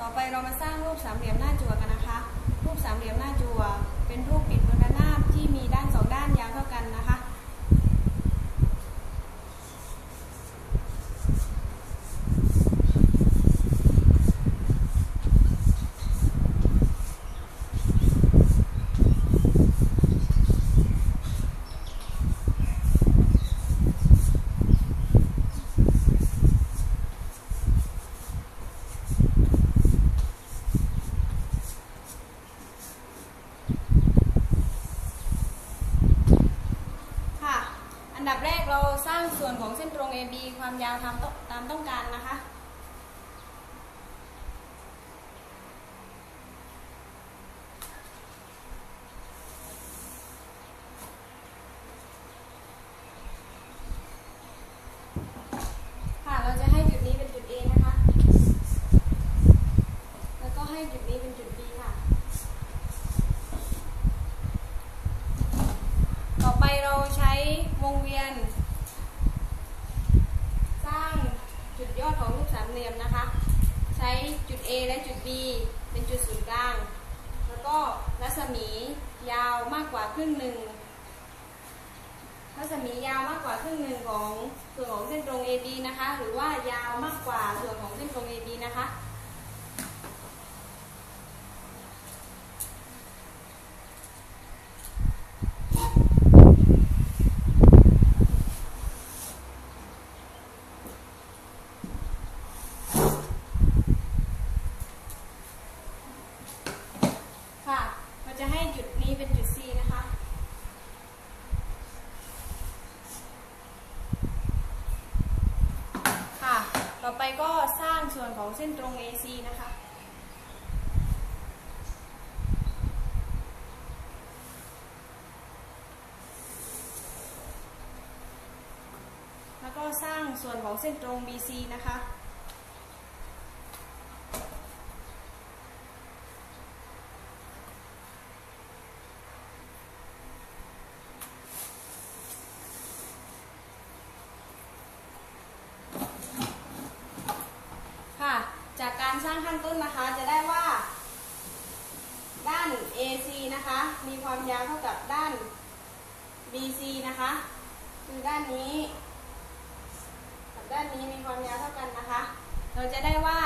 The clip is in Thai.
ต่อไปเรามาสร้างรูปสามเหลี่ยมหน้าจั่วกันนะคะ รูปสามเหลี่ยมหน้าจั่วเป็นรูปปิดบนระนาบที่มีด้านสองด้านยาวเท่ากันนะคะ ค่ะ อัน ดับแรกเราสร้างส่วนของเส้นตรง AB ความยาวตามต้องตามต้องการนะคะ เราจะให้จุดนี้เป็นจุด A นะคะ แล้วก็ให้จุดนี้เป็นจุด B ค่ะ ต่อไปเราใช้ว งเวียน สร้างจุดยอดของรูปสามเหลี่ยมนะคะ ใช้จุด A และจุด B เป็นจุดศูนย์กลาง แล้วก็รัศมียาวมากกว่าครึ่งหนึ่งรัศมียาวมากกว่าครึ่งหนึ่งของส่วนของเส้นตรง AB นะคะ หรือว่ายาวมากกว่าส่วนของเส้นตรง AB นะคะค่ะเราจะให้จุดนี้เป็นจุด C นะคะ ค่ะ ต่อไปก็สร้างส่วนของเส้นตรง AC นะคะ แล้วก็สร้างส่วนของเส้นตรง BC นะคะ ค่ะ จา การสร้างขั้นต้นนะคะ จะได้ว่า ด้าน AC นะคะ มีความยาวเท่ากับด้าน BC นะคะ คือด้านนี้กับด้านนี้มีความยาวเท่ากันนะคะ เราจะได้ว่า